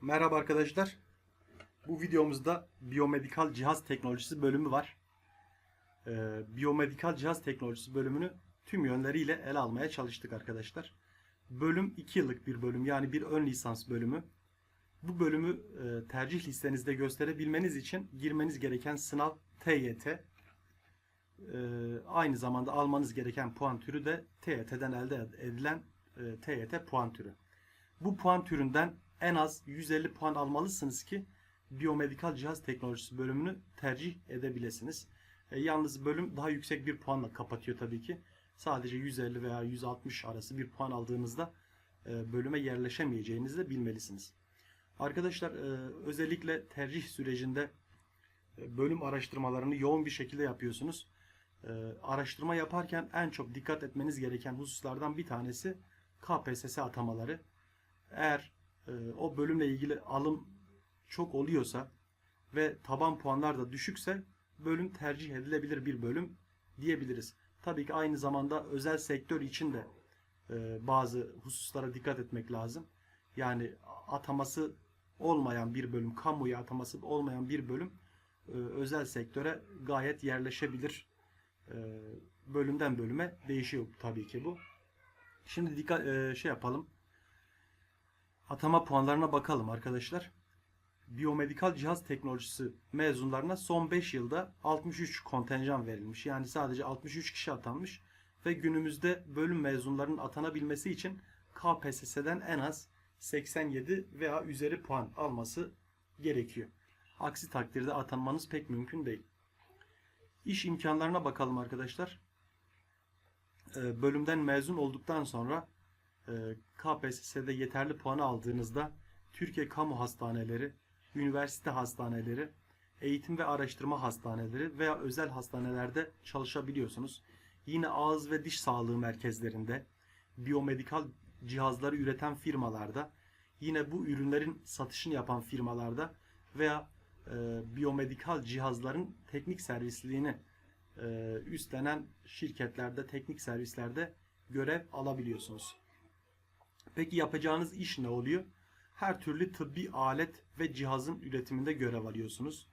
Merhaba arkadaşlar. Bu videomuzda biyomedikal cihaz teknolojisi bölümü var. Ee, biyomedikal cihaz teknolojisi bölümünü tüm yönleriyle ele almaya çalıştık arkadaşlar. Bölüm 2 yıllık bir bölüm yani bir ön lisans bölümü. Bu bölümü e, tercih listenizde gösterebilmeniz için girmeniz gereken sınav TYT. Ee, aynı zamanda almanız gereken puan türü de TYT'den elde edilen e, TYT puan türü. Bu puan türünden en az 150 puan almalısınız ki biyomedikal cihaz teknolojisi bölümünü tercih edebilirsiniz. E, yalnız bölüm daha yüksek bir puanla kapatıyor tabii ki. Sadece 150 veya 160 arası bir puan aldığınızda e, bölüme yerleşemeyeceğinizi de bilmelisiniz. Arkadaşlar e, özellikle tercih sürecinde e, bölüm araştırmalarını yoğun bir şekilde yapıyorsunuz. E, araştırma yaparken en çok dikkat etmeniz gereken hususlardan bir tanesi KPSS atamaları. Eğer o bölümle ilgili alım çok oluyorsa ve taban puanlar da düşükse bölüm tercih edilebilir bir bölüm diyebiliriz. Tabii ki aynı zamanda özel sektör için de e, bazı hususlara dikkat etmek lazım. Yani ataması olmayan bir bölüm, kamuya ataması olmayan bir bölüm e, özel sektöre gayet yerleşebilir. E, bölümden bölüme değişiyor tabii ki bu. Şimdi dikkat şey yapalım. Atama puanlarına bakalım arkadaşlar. Biyomedikal cihaz teknolojisi mezunlarına son 5 yılda 63 kontenjan verilmiş. Yani sadece 63 kişi atanmış ve günümüzde bölüm mezunlarının atanabilmesi için KPSS'den en az 87 veya üzeri puan alması gerekiyor. Aksi takdirde atanmanız pek mümkün değil. İş imkanlarına bakalım arkadaşlar. Ee, Bölümden mezun olduktan sonra KPSS'de yeterli puanı aldığınızda Türkiye Kamu Hastaneleri, üniversite hastaneleri, eğitim ve araştırma hastaneleri veya özel hastanelerde çalışabiliyorsunuz. Yine ağız ve diş sağlığı merkezlerinde, biyomedikal cihazları üreten firmalarda, yine bu ürünlerin satışını yapan firmalarda veya e, biyomedikal cihazların teknik servisliğini e, üstlenen şirketlerde, teknik servislerde görev alabiliyorsunuz. Peki yapacağınız iş ne oluyor? Her türlü tıbbi alet ve cihazın üretiminde görev alıyorsunuz.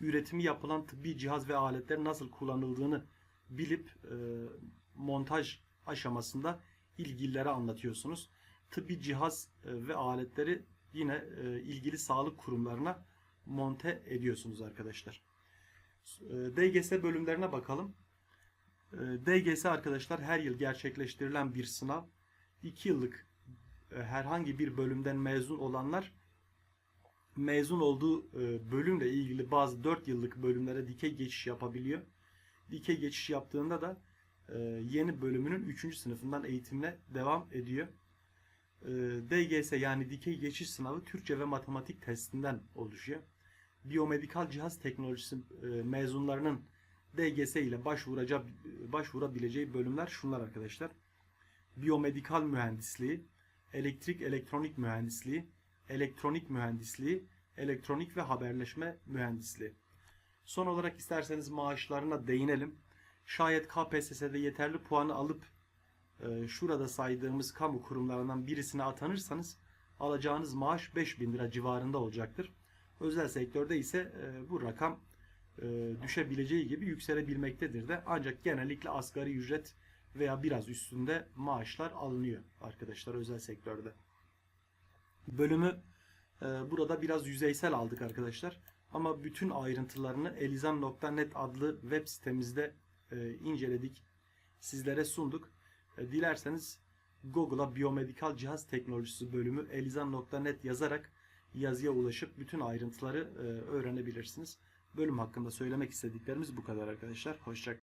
Üretimi yapılan tıbbi cihaz ve aletlerin nasıl kullanıldığını bilip e, montaj aşamasında ilgililere anlatıyorsunuz. Tıbbi cihaz e, ve aletleri yine e, ilgili sağlık kurumlarına monte ediyorsunuz arkadaşlar. E, DGS bölümlerine bakalım. E, DGS arkadaşlar her yıl gerçekleştirilen bir sınav. 2 yıllık herhangi bir bölümden mezun olanlar mezun olduğu e, bölümle ilgili bazı 4 yıllık bölümlere dikey geçiş yapabiliyor. Dikey geçiş yaptığında da e, yeni bölümünün 3. sınıfından eğitimine devam ediyor. E, DGS yani dikey geçiş sınavı Türkçe ve matematik testinden oluşuyor. Biyomedikal cihaz teknolojisi e, mezunlarının DGS ile başvuracağı başvurabileceği bölümler şunlar arkadaşlar. Biyomedikal mühendisliği, elektrik elektronik mühendisliği, elektronik mühendisliği, elektronik ve haberleşme mühendisliği. Son olarak isterseniz maaşlarına değinelim. Şayet KPSS'de yeterli puanı alıp e, şurada saydığımız kamu kurumlarından birisine atanırsanız alacağınız maaş 5000 lira civarında olacaktır. Özel sektörde ise e, bu rakam e, düşebileceği gibi yükselebilmektedir de ancak genellikle asgari ücret veya biraz üstünde maaşlar alınıyor arkadaşlar özel sektörde. Bölümü e, burada biraz yüzeysel aldık arkadaşlar. Ama bütün ayrıntılarını elizan.net adlı web sitemizde e, inceledik. Sizlere sunduk. E, dilerseniz Google'a biyomedikal cihaz teknolojisi bölümü elizan.net yazarak yazıya ulaşıp bütün ayrıntıları e, öğrenebilirsiniz. Bölüm hakkında söylemek istediklerimiz bu kadar arkadaşlar. Hoşçakalın.